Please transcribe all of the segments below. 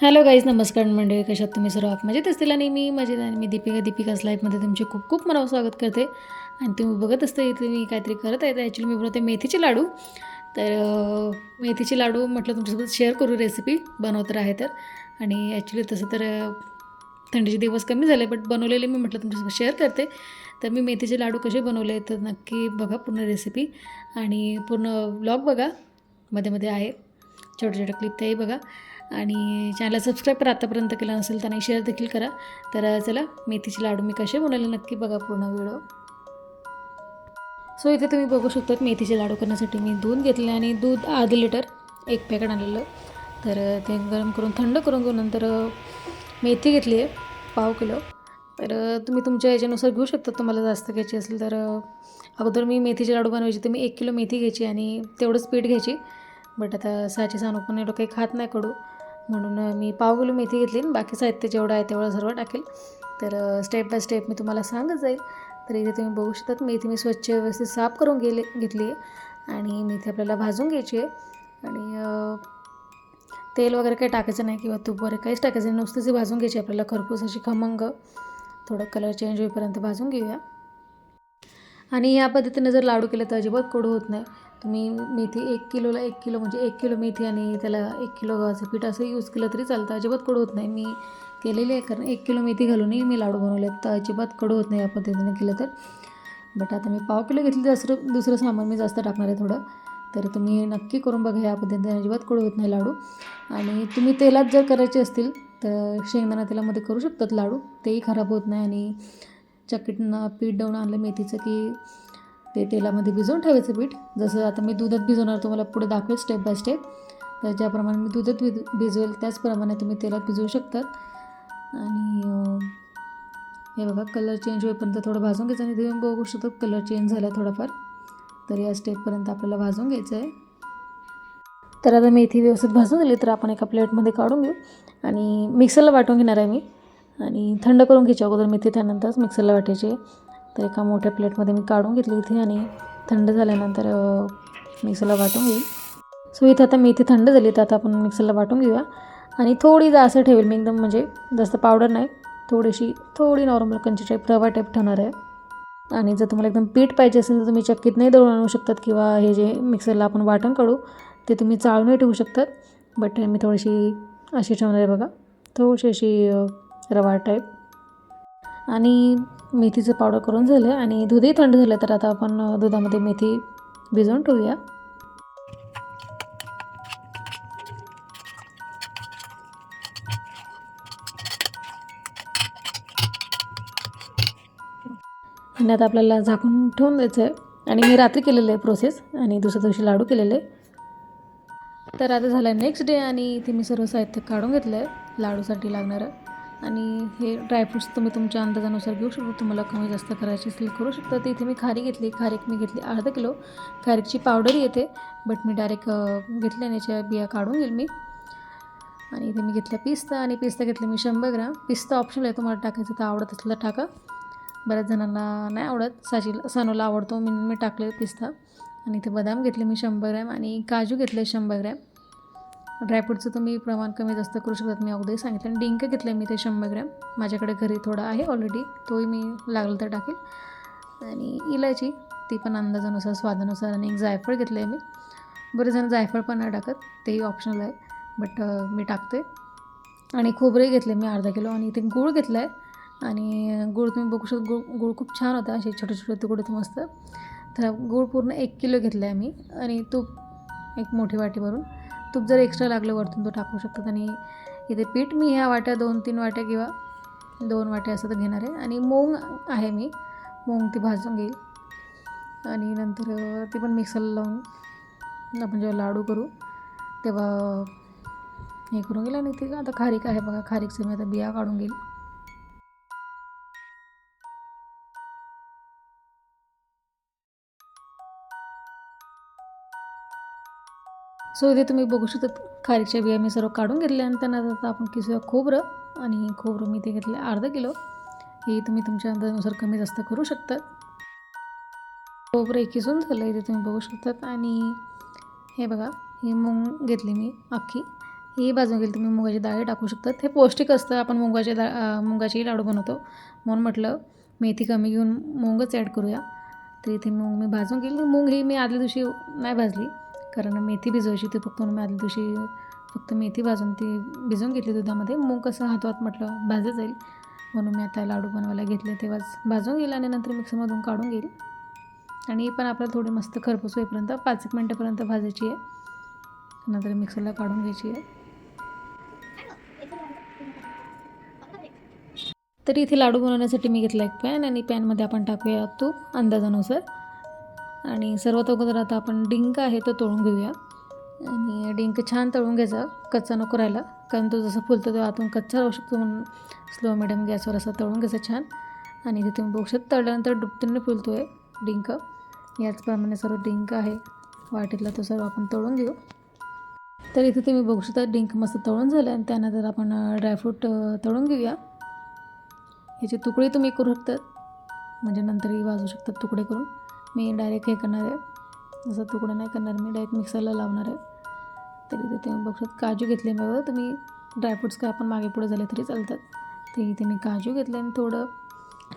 Hello guys नमस्कार मंडळी कशात तुम्ही सर्व मजेत असतील आणि मी मजेत आणि मी दीपिका दीपिकाच लाईफमध्ये तुमचे खूप खूप मनावर स्वागत करते. आणि तुम्ही बघत असता इथे मी काहीतरी करत आहे. ॲक्च्युली मी बनवते मेथीचे लाडू. तर मेथीचे लाडू म्हटलं तुमच्यासोबत शेअर करू रेसिपी बनवत आहे तर. आणि ॲक्च्युली तसं तर थंडीचे दिवस कमी झाले बट बनवलेले मी म्हटलं तुमच्यासोबत शेअर करते. तर मी मेथीचे लाडू कसे बनवले तर नक्की बघा पूर्ण रेसिपी आणि पूर्ण ब्लॉग बघा. मध्ये मध्ये आहे. छोटे छोटे क्लिप तेही बघा. आणि चॅनलला सबस्क्राईब करा. आत्तापर्यंत केलं नसेल त्यांना शेअर देखील करा. तर चला मेथीचे लाडू मी कसे बनवले नक्की बघा पूर्ण व्हिडिओ सो इथे तुम्ही बघू शकतात मेथीचे लाडू करण्यासाठी मी दूध घेतले आणि दूध अर्धे लिटर एक पॅकेट आणलेलं. तर ते गरम करून थंड करून घेऊन नंतर मेथी घेतली आहे पाव किलो. तर तुम्ही तुमच्या याच्यानुसार घेऊ शकता. तुम्हाला जास्त घ्यायची असेल तर अगोदर मी मेथीचे लाडू बनवायचे तर मी एक किलो मेथी घ्यायची आणि तेवढंच पीठ घ्यायची. बट आता साचे सानू पण एवढं काही खात नाही कडू. म्हणून मी पाव किलो मेथी घेतली बाकी साहित्य जेवढं आहे तेवढं सर्व टाकेल. तर स्टेप बाय स्टेप मी तुम्हाला सांगत जाईल. तर इथे तुम्ही बघू शकतात मेथी मी स्वच्छ व्यवस्थित साफ करून गेले घेतली आहे. आणि मेथी आपल्याला भाजून घ्यायची आहे. आणि तेल वगैरे काही टाकायचं नाही किंवा तूप वगैरे काहीच टाकायचं नाही. नुसतीच भाजून घ्यायची आपल्याला खरपूस अशी खमंग. थोडं कलर चेंज होईपर्यंत भाजून घेऊया. आणि या पद्धतीने जर लाडू केले तर अजिबात कडू होत नाही. तुम्ही मेथी एक किलोला एक किलो म्हणजे एक किलो मेथी आणि त्याला एक किलो गव्हाचं पीठ असं यूज केलं तरी चालतं. अजिबात कडू होत नाही. मी केलेली आहे कारण एक किलो मेथी घालूनही मी लाडू बनवले आहेत तर अजिबात कडू होत नाही या पद्धतीने केलं तर. बट आता मी पाव किलो घेतली दुसरं दुसरं सामान मी जास्त टाकणार आहे थोडं. तर तुम्ही नक्की करून बघा या पद्धतीने. अजिबात कडू होत नाही लाडू. आणि तुम्ही तेलात जर करायचे असतील तर शेंगदाणा तेलामध्ये करू शकतात लाडू. तेही खराब होत नाही आणि चकीटनं पीठ दळून आणलं मेथीचं की ते तेलामध्ये भिजवून ठेवायचं पीठ. जसं आता मी दुधात भिजवणार तुम्हाला पुढे दाखवेल स्टेप बाय स्टेप तर ज्याप्रमाणे मी दुधात भिज भिजवेल त्याचप्रमाणे तुम्ही तेलात भिजवू शकतात आणि हे बघा कलर चेंज होईपर्यंत थोडं भाजून घ्यायचं आणि तुम्ही बघू शकतो कलर चेंज झाला थोडाफार. तर या स्टेपपर्यंत आपल्याला भाजून घ्यायचं आहे तर आता मेथी व्यवस्थित भाजून दिली तर आपण एका प्लेटमध्ये काढून घेऊ. आणि मिक्सरला वाटून घेणार आहे मी. आणि थंड करून घ्यायच्या अगोदर मेथी त्यानंतरच मिक्सरला वाटायची. तर एका मोठ्या प्लेटमध्ये मी काढून घेतली इथे आणि थंड झाल्यानंतर मिक्सरला वाटून घेईल. सो इथे आता मेथी थंड झाली तर आता आपण मिक्सरला वाटून घेऊया. आणि थोडी जास्त ठेवेल मी एकदम म्हणजे जास्त पावडर नाही थोडीशी थोडी नॉर्मल कंची टाईप रवा टाईप ठेवणार आहे. आणि जर तुम्हाला एकदम पीठ पाहिजे असेल तर तुम्ही चक्कीत नाही दळून आणू शकतात किंवा हे जे मिक्सरला आपण वाटण काढू ते तुम्ही चाळूनही ठेवू शकतात. बट मी थोडीशी अशी ठेवणार आहे बघा थोडीशी अशी रवा टाईप आणि मेथीचं पावडर करून झालं आणि दूधही थंड झालं तर आता आपण दुधामध्ये मेथी भिजवून ठेवूया. आणि आता आपल्याला झाकून ठेवून द्यायचं आहे आणि मी रात्री केलेलं आहे प्रोसेस आणि दुसऱ्या दिवशी लाडू केलेले. तर आता झालं आहे नेक्स्ट डे आणि ते मी सर्व साहित्य काढून घेतलं आहे लाडूसाठी लागणारं. आणि हे ड्रायफ्रुट्स तुम्ही तुमच्या अंदाजानुसार घेऊ शकता. तुम्हाला कमी जास्त करायची असेल करू शकता. तर इथे मी खारी घेतली. खारीक मी घेतली अर्धा किलो. खारीकची पावडर येते बट मी डायरेक्ट घेतल्या याच्या बिया काढून घेईल मी. आणि इथे मी घेतल्या पिस्ता आणि पिस्ता घेतला मी शंभर ग्राम. पिस्ता ऑप्शनल आहे. तुम्हाला टाकायचं तर आवडत असलं टाका. बऱ्याच जणांना नाही आवडत. साजीला सानूला आवडतो मी मी टाकले पिस्ता. आणि इथे बदाम घेतले मी शंभर ग्रॅम. आणि काजू घेतले शंभर ग्रॅम. ड्रायफ्रूटचं तुम्ही प्रमाण कमी जास्त करू शकतात. मी अगोदर सांगितलं. आणि डिंक घेतलं मी ते शंभर ग्रॅम. माझ्याकडे घरी थोडा आहे ऑलरेडी तोही मी लागलं तर टाकेल. आणि इलायची ती पण अंदाजानुसार स्वादानुसार आणि एक जायफळ घेतलं आहे मी. बरेच जण जायफळ पण नाही टाकत. तेही ऑप्शनल आहे. बट मी टाकते आणि खोबरे घेतले मी अर्धा किलो. आणि इथे गूळ घेतला आहे आणि गूळ तुम्ही बघू शकता. गूळ गूळ खूप छान होता. असे छोटे छोटे तुकडे होते मस्त. तर गूळ पूर्ण एक किलो घेतला आहे मी. आणि तूप एक मोठी वाटी भरून. तूप जर एक्स्ट्रा लागलं वरतून तो टाकू शकतात आणि इथे पीठ मी ह्या वाट्या दोन तीन वाट्या किंवा दोन वाट्या असं तर घेणार आहे. आणि मूंग आहे मी मूंग ती भाजून घेईल. आणि नंतर ती पण मिक्सरला लावून आपण जेव्हा लाडू करू तेव्हा हे करून घेईल. आणि ते आता खारीक आहे बघा खारीकचं मी आता बिया काढून घेईल. सो इथे तुम्ही बघू शकता खारीकच्या बिया मी सर्व काढून घेतल्या आणि त्यांना आता आपण किसूया खोबरं आणि खोबरं मी ते घेतलं अर्धा किलो. हे तुम्ही तुमच्या अंदाजानुसार कमी जास्त करू शकतात खोबरं एक किसून झालं इथे तुम्ही बघू शकतात. आणि हे बघा ही मूग घेतली मी अख्खी. ही भाजून गेली तुम्ही मुगाची डाळ टाकू शकतात. हे पौष्टिक असतं आपण मुगाचे डाळ अं, लाडू बनवतो. म्हणून म्हटलं मेथी कमी घेऊन मूगच ॲड करूया. तर इथे मूग मी भाजून गेली मूग ही मी आदल्या दिवशी नाही भाजली. कारण मेथी भिजवायची ती फक्त म्हणून मी आदल्या दिवशी फक्त मेथी भाजून ती भिजवून घेतली दुधामध्ये. मूग कसं हातवात म्हटलं भाजत जाईल. म्हणून मी आता लाडू बनवायला घेतले तेव्हाच भाजून गेलं आणि नंतर मिक्सरमधून काढून घेईल. आणि ही पण आपल्याला थोडी मस्त खरपूस होईपर्यंत पाच एक मिनटापर्यंत भाजायची आहे. नंतर मिक्सरला काढून घ्यायची आहे. तर इथे लाडू बनवण्यासाठी मी घेतला एक पॅन आणि पॅनमध्ये आपण टाकूया तूप अंदाजानुसार. आणि सर्वात अगोदर आता आपण डिंक आहे तो तळून घेऊया. आणि डिंक छान तळून घ्यायचा कच्चा नको राहिला. कारण तो जसं फुलतो तो आतून कच्चा राहू शकतो म्हणून स्लो मिडियम गॅसवर असं तळून घ्यायचं छान. आणि ते तुम्ही बघू शकता तळल्यानंतर डुबतीने फुलतो आहे डिंक. याचप्रमाणे सर्व डिंक आहे. वाटीतला तो सर्व आपण तळून घेऊ. तर इथे तुम्ही बघू शकता डिंक मस्त तळून झालं आणि त्यानंतर आपण ड्रायफ्रूट तळून घेऊया. याचे तुकडे तुम्ही करू शकतात म्हणजे नंतरही वाजू शकतात तुकडे करून. मी डायरेक्ट हे करणार आहे. जसं तुकडे नाही करणार मी डायरेक्ट मिक्सरला लावणार आहे. तरी तिथे तुम्ही बघू काजू घेतले मग बघा. तुम्ही ड्रायफ्रूट्स काय आपण मागे पुढे झाले तरी चालतात. ते इथे मी काजू घेतले आणि थोडं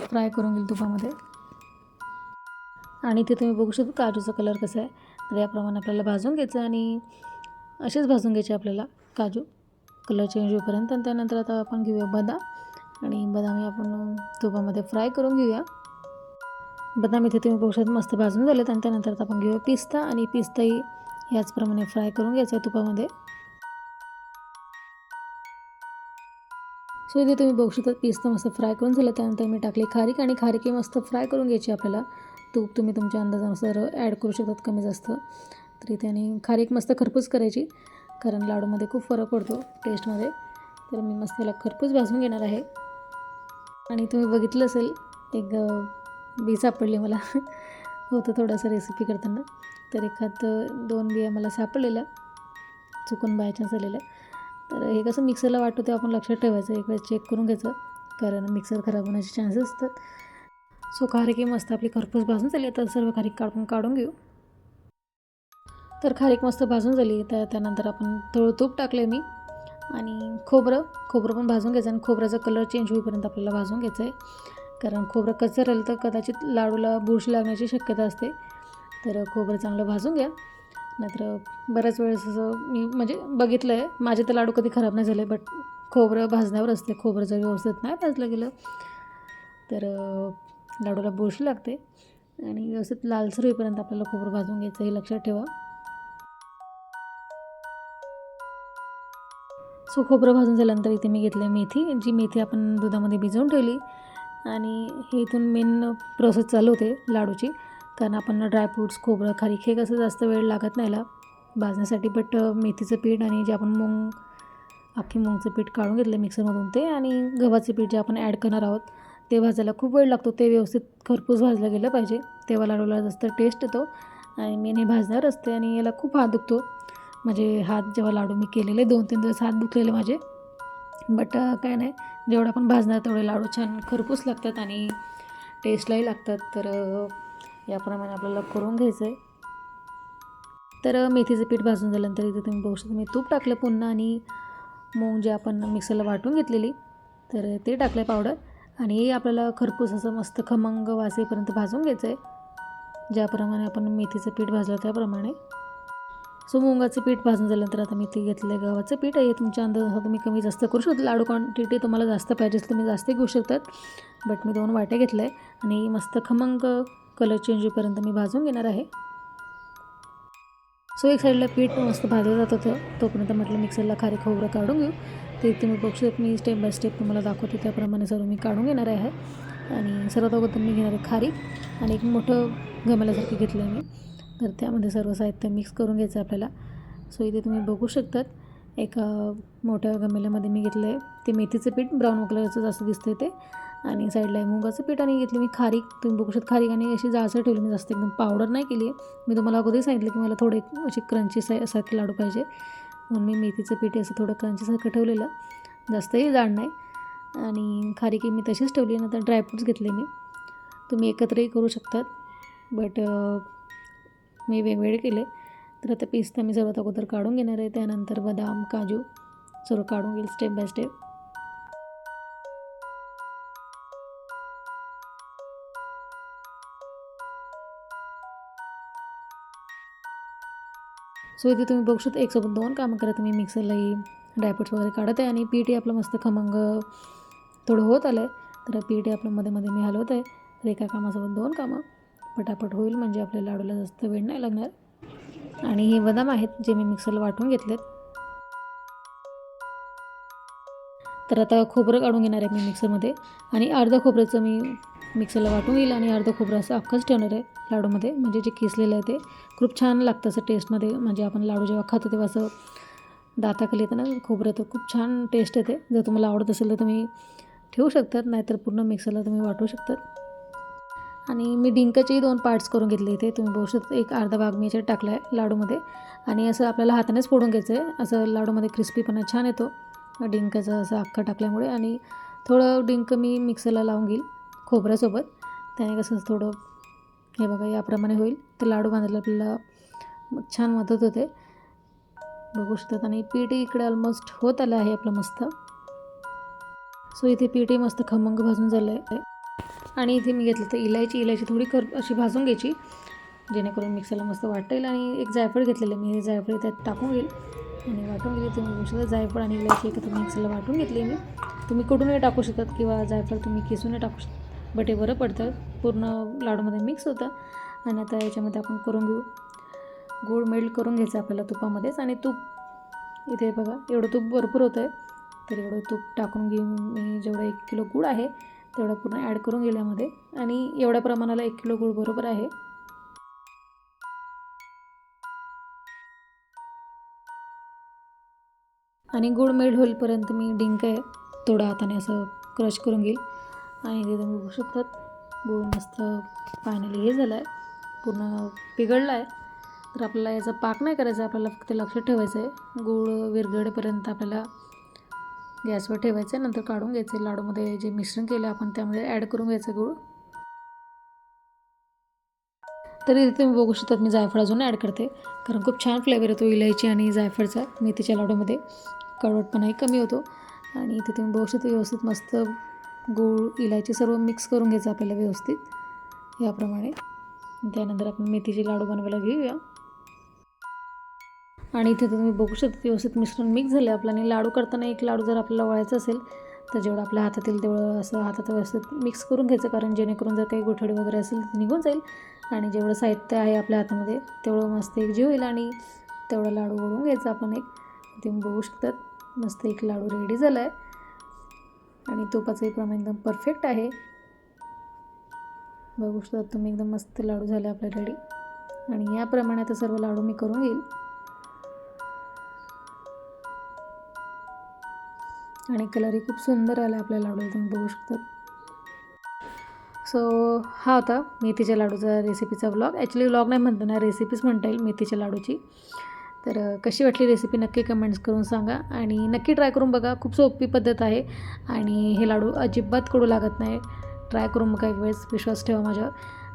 फ्राय करून घेईल तुपामध्ये. आणि इथे तुम्ही बघू शकता काजूचा कलर कसा आहे. तर याप्रमाणे आपल्याला भाजून घ्यायचं आणि असेच भाजून घ्यायचे आपल्याला काजू. कलर चेंज होईपर्यंत आणि त्यानंतर आता आपण घेऊया बदाम. आणि बदाम आपण तुपामध्ये फ्राय करून घेऊया. बदाम इथे तुम्ही बघू शकता मस्त भाजून झालेत आणि त्यानंतर आपण घेऊया पिस्ता आणि पिस्ताही याचप्रमाणे फ्राय करून घ्यायचा आहे तुपामध्ये. सो इथे तुम्ही बघू शकता पिस्ता मस्त फ्राय करून झालं. त्यानंतर मी टाकली खारीक आणि खारीकही मस्त फ्राय करून घ्यायची आपल्याला. तूप तुम्ही तुमच्या अंदाजानुसार ॲड करू शकतात कमी जास्त तर इथे आणि खारीक मस्त खरपूस करायची कारण लाडूमध्ये खूप फरक पडतो टेस्टमध्ये तर मी मस्त त्याला खरपूस भाजून घेणार आहे. आणि तुम्ही बघितलं असेल एक बी सापडली मला. होतं थोडंसं रेसिपी करताना. तर एखाद दोन बिया मला सापडलेल्या चुकून बाय चान्स आलेल्या तर हे कसं मिक्सरला वाटतो ते आपण लक्षात ठेवायचं. एक वेळेस चेक करून घ्यायचं. कारण मिक्सर खराब होण्याचे चान्सेस असतात सो खारीक मस्त आपली खरपूस भाजून झाली. आता सर्व खारीक काढून काढून घेऊ. तर खारीक मस्त भाजून झाली. तर त्यानंतर आपण थोडं तूप टाकलं मी. आणि खोबरं खोबरं पण भाजून घ्यायचं. आणि खोबऱ्याचा कलर चेंज होईपर्यंत आपल्याला भाजून घ्यायचं आहे कारण खोबरं कच्चं राहिलं तर कदाचित लाडूला बुरशी लागण्याची शक्यता असते. तर खोबरं चांगलं भाजून घ्या. नाहीतर बऱ्याच वेळेस असं मी म्हणजे बघितलं आहे माझे तर लाडू कधी खराब नाही झाले बट खोबरं भाजण्यावर असते. खोबरं जर व्यवस्थित नाही भाजलं गेलं तर लाडूला बुरशी लागते. आणि व्यवस्थित लालसर होईपर्यंत आपल्याला खोबरं भाजून घ्यायचं हे लक्षात ठेवा. सो खोबरं भाजून झाल्यानंतर इथे मी घेतलं मेथी. जी मेथी आपण दुधामध्ये भिजवून ठेवली आणि हे इथून मेन प्रोसेस चालू होते लाडूची. कारण आपण ड्रायफ्रूट्स खोबरं खारीक हे कसं जास्त वेळ लागत नाही याला भाजण्यासाठी बट मेथीचं पीठ आणि जे आपण मूग अख्खी मूगचं पीठ काढून घेतलं मिक्सरमधून ते आणि गव्हाचं पीठ जे आपण ॲड करणार आहोत ते भाजायला खूप वेळ लागतो. ते व्यवस्थित खरपूस भाजलं गेलं पाहिजे. तेव्हा लाडूला जास्त टेस्ट येतो आणि मी हे भाजणार असते आणि याला खूप हात दुखतो. म्हणजे हात जेव्हा लाडू मी केलेले दोन तीन दिवस हात दुखलेले माझे. बट काय नाही. जेवढं आपण भाजणार तेवढे लाडू छान खरपूस लागतात आणि टेस्टलाही लागतात. तर याप्रमाणे आपल्याला करून घ्यायचं आहे तर मेथीचं पीठ भाजून झाल्यानंतर इथे तुम्ही बघू शकता मी तूप टाकलं पुन्हा आणि मूग जे आपण मिक्सरला वाटून घेतलेली तर ते टाकलं पावडर आणि हे आपल्याला खरपूस असं मस्त खमंग वासेपर्यंत भाजून घ्यायचं आहे ज्याप्रमाणे आपण मेथीचं पीठ भाजलं त्याप्रमाणे. सो मुगाचं पीठ भाजून झाल्यानंतर आता मी ते घेतलं आहे गव्हाचं पीठ. आहे तुमच्या अंदाजानुसार तुम्ही कमी जास्त करू शकता. लाडू क्वांटिटी तुम्हाला जास्त पाहिजे असेल तुम्ही जास्त घेऊ शकतात बट मी दोन वाट्या घेतलं आहे आणि मस्त खमंग कलर चेंज होईपर्यंत मी भाजून घेणार आहे. सो एक साईडला पीठ मस्त भाजलं जात होतं. तोपर्यंत म्हटलं मिक्सरला खारी खोबरं काढून घेऊ. ते तुम्ही बघू शकता. मी स्टेप बाय स्टेप तुम्हाला दाखवते. त्याप्रमाणे सर्व मी काढून घेणार आहे. आणि सर्वात अगोदर मी घेणार आहे खारी. आणि एक मोठं गमल्यासारखं घेतलं आहे मी. तर त्यामध्ये सर्व साहित्य मिक्स करून घ्यायचं आहे आपल्याला. सो इथे तुम्ही बघू शकतात एका मोठ्या गमेल्यामध्ये मी घेतलं आहे. ते मेथीचं पीठ ब्राऊन कलरचं जास्त दिसतं ते. आणि साईडला आहे मुगाचं पीठ आणि घेतलं मी खारीक. तुम्ही बघू शकता खारीक आणि अशी जाळसर ठेवली मी जास्त एकदम पावडर नाही केली आहे. मी तुम्हाला अगोदर सांगितलं की मला थोडे अशी क्रंची साय सारखे लाडू पाहिजे. म्हणून मी मेथीचं पीठ असं थोडं क्रंचीसारखं ठेवलेलं. जास्तही जाड नाही. आणि खारीक मी तशीच ठेवली नंतर ड्रायफ्रूट्स घेतले मी. तुम्ही एकत्रही करू शकतात. बट मी वेगवेगळे केले. तर आता पिस्ता मी सर्वात अगोदर काढून घेणार आहे. त्यानंतर बदाम काजू सर्व काढून घेईल स्टेप बाय स्टेप सो इथे तुम्ही बघू शकता एकसोबत दोन कामं करा. तुम्ही मिक्सरलाही ड्रायफ्रुट्स वगैरे काढत आहे. आणि पीठ आपलं मस्त खमंग थोडं होत आलं आहे तर पीठ आपलं मध्ये मध्ये मी हलवत आहे तर एका कामासोबत दोन कामं. पटापट होईल म्हणजे आपल्या लाडूला जास्त वेळ नाही लागणार. आणि हे बदाम आहेत जे मी मिक्सरला वाटून घेतलेत. तर आता खोबरं काढून घेणार आहे मी मिक्सरमध्ये. आणि अर्धं खोबऱ्याचं मी मिक्सरला वाटून घेईल आणि अर्धं खोबरं असं अख्खंच ठेवणार आहे लाडूमध्ये. म्हणजे जे किसलेलं आहे ते खूप छान लागतं असं टेस्टमध्ये म्हणजे आपण लाडू जेव्हा खातो तेव्हा असं दाताखाली येतं ना खोबरं तर खूप छान टेस्ट येते. जर तुम्हाला आवडत असेल तर तुम्ही ठेवू शकतात नाहीतर पूर्ण मिक्सरला तुम्ही वाटू शकतात. आणि मी डिंकाचेही दोन पार्ट्स करून घेतले इथे. तुम्ही बघू शकता एक अर्धा भाग मी याच्यात टाकला आहे लाडूमध्ये. आणि असं आपल्याला हातानेच फोडून घ्यायचं आहे असं लाडूमध्ये क्रिस्पीपणा छान येतो. डिंकाचं असं अख्खा टाकल्यामुळे. आणि थोडं डिंक मी मिक्सरला लावून घेईल खोबऱ्यासोबत. त्याने कसं थोडं हे बघा याप्रमाणे होईल. तर लाडू बांधायला आपल्याला छान मदत होते. बघू शकतात. आणि पीठ इकडे ऑलमोस्ट होत आलं आहे आपलं मस्त. सो इथे पीठही मस्त खमंग भाजून झालं आहे आणि इथे मी घेतलं तर इलायची इलायची थोडी कर अशी भाजून घ्यायची जेणेकरून मिक्सरला मस्त वाटेल आणि एक जायफळ घेतलेलं मी. हे जायफळ त्यात टाकून घेईल आणि वाटून गेली तुम्ही घेऊ शकता जायफळ आणि इलायची एकत्र मिक्सरला वाटून घेतली मी. तुम्ही कुठूनही टाकू शकतात किंवा जायफळ तुम्ही किसूनही टाकू शकता. बट हे बरं पडतं. पूर्ण लाडूमध्ये मिक्स होतं. आणि आता याच्यामध्ये आपण करून घेऊ. गोड मेल्ट करून घ्यायचं आपल्याला तुपामध्येच. आणि तूप इथे बघा एवढं तूप भरपूर होतं आहे तर एवढं तूप टाकून घेऊन मी जेवढं एक किलो गूळ आहे तेवढं पूर्ण ॲड करून गेल्यामध्ये. आणि एवढ्या प्रमाणाला एक किलो गूळ बरोबर आहे. आणि गूळ मेल्ट होईपर्यंत मी डिंक आहे थोडं हाताने असं क्रश करून घेईल. आणि ते तुम्ही बघू शकतात गूळ मस्त फायनली हे झालं आहे पूर्ण पिघळला आहे तर आपल्याला याचा पाक नाही करायचा आपल्याला फक्त लक्षात ठेवायचं आहे गूळ विरघळेपर्यंत आपल्याला गॅसवर ठेवायचं आहे नंतर काढून घ्यायचं. लाडूमध्ये जे मिश्रण केलं आपण त्यामध्ये ॲड करून घ्यायचं गूळ. तरी इथे तुम्ही बघू शकतात मी जायफळ अजून ॲड करते. कारण खूप छान फ्लेवर येतो इलायची आणि जायफळचा मेथीच्या लाडूमध्ये. कडवटपणाही कमी होतो. आणि इथे तुम्ही बघू शकता व्यवस्थित मस्त गूळ इलायची सर्व मिक्स करून घ्यायचं आपल्याला व्यवस्थित. याप्रमाणे. त्यानंतर आपण मेथीचे लाडू बनवायला घेऊया. आणि इथे तुम्ही बघू शकता व्यवस्थित मिश्रण मिक्स झालं आपलं. आणि लाडू करताना एक लाडू जर आपल्याला वळायचा असेल तर जेवढं आपल्या हातात येईल तेवढं असं हातात व्यवस्थित मिक्स करून घ्यायचं. कारण जेणेकरून जर काही गोठडी वगैरे असेल तर निघून जाईल. आणि जेवढं साहित्य आहे आपल्या हातामध्ये तेवढं मस्त एक जीव होईल आणि तेवढं लाडू वळून घ्यायचं आपण एक. तुम्ही बघू शकतात मस्त एक लाडू रेडी झाला आहे आणि तुपाचंही प्रमाण एकदम परफेक्ट आहे. बघू शकतात तुम्ही एकदम मस्त लाडू झाले आपल्या रेडी आणि याप्रमाणे आता सर्व लाडू मी करून घेईल. आणि कलरही खूप सुंदर आला आपल्या लाडू तुम्ही बघू शकतात सो हा होता मेथीच्या लाडूचा रेसिपीचा ब्लॉग ॲक्च्युली ब्लॉग नाही म्हणतो ना रेसिपीच म्हणता येईल मेथीच्या लाडूची. तर कशी वाटली रेसिपी नक्की कमेंट्स करून सांगा. आणि नक्की ट्राय करून बघा खूप सोपी पद्धत आहे. आणि हे लाडू अजिबात कडू लागत नाही. ट्राय करून बघा एक वेळेस विश्वास ठेवा माझ्यावर.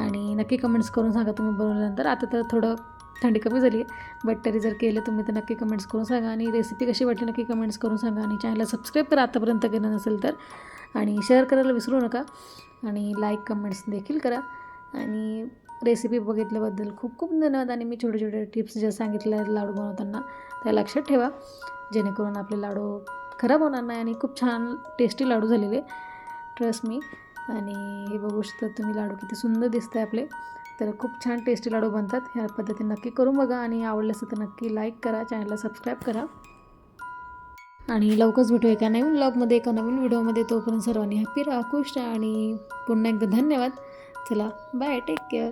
आणि नक्की कमेंट्स करून सांगा तुम्ही बनवल्यानंतर. आता तर थोडं थंडी कमी झाली आहे. बट तरी जर केलं तुम्ही तर नक्की कमेंट्स करून सांगा आणि रेसिपी कशी वाटली नक्की कमेंट्स करून सांगा आणि चॅनलला सबस्क्राईब करा आतापर्यंत केलं नसेल तर. आणि शेअर करायला विसरू नका आणि लाईक कमेंट्स देखील करा. आणि रेसिपी बघितल्याबद्दल खूप खूप धन्यवाद आणि मी छोटे छोटे टिप्स ज्या सांगितल्या आहेत लाडू बनवताना त्या लक्षात ठेवा. जेणेकरून आपले लाडू खराब होणार नाही आणि खूप छान टेस्टी लाडू झालेले. ट्रस्ट मी आणि हे बघू शकता तुम्ही लाडू किती सुंदर दिसत आहे आपले. तर खूप छान टेस्टी लाडू बनतात. ह्या पद्धतीने नक्की करून बघा आणि आवडलं असेल तर नक्की लाईक करा चॅनलला सबस्क्राईब करा. आणि लवकरच भेटू एका नवीन ब्लॉगमध्ये एका नवीन व्हिडिओमध्ये तोपर्यंत सर्वांनी हॅपी राहा खुश राहा आणि पुन्हा एकदा धन्यवाद. चला बाय टेक केअर